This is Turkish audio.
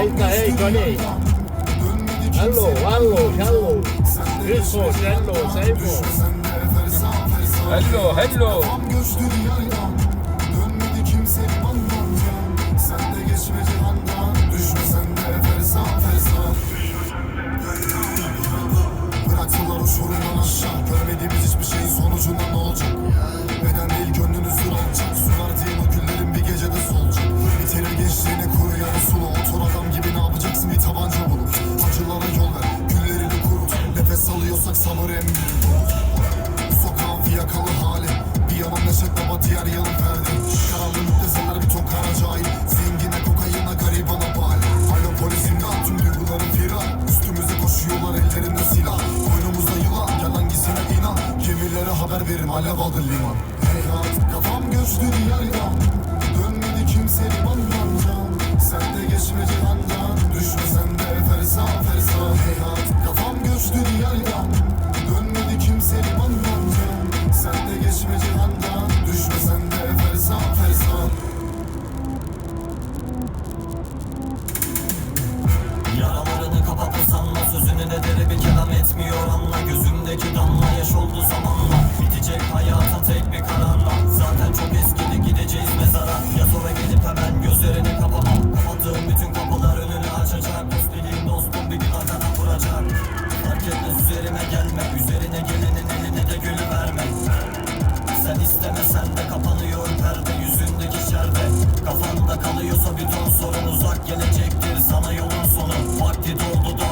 Hayda hey Johnny. Hello, hello, hello. Hello. Hello, hello. Göçtü diyardan Dönmedi kimse Umut bu sokağın fiyakalı hali. Bir yanım neşet baba diğer yanım perde. Karanlık müptezeler bir ton kara cahil. Zengine kokayına garibana bal Alo polis tüm duygularım firar Üstümüze koşuyorlar ellerinde silah. Boynumuzda yılan gel hangisine inan? Gemilere haber verin alev aldı liman. Heyhat kafam göçtü diyardan Dönmedi kimse limandan etmiyor anla Gözümdeki damla yaş oldu zamanla. Bitecek hayata tek bir kararla. Zaten çok eskidi gideceğiz mezara. Ya sonra gelip hemen gözlerini kapamam Kapattığım bütün kapılar önünü açacak. Dost dostum bir gün arkana vuracak. Fark etmez üzerime gelme. Üzerine gelenin eline de gülü verme. Sen istemesen de kapanıyor perde yüzündeki şerde. Kafanda kalıyorsa bir ton sorun uzak gelecektir. Sana yolun sonu. Vakti doldu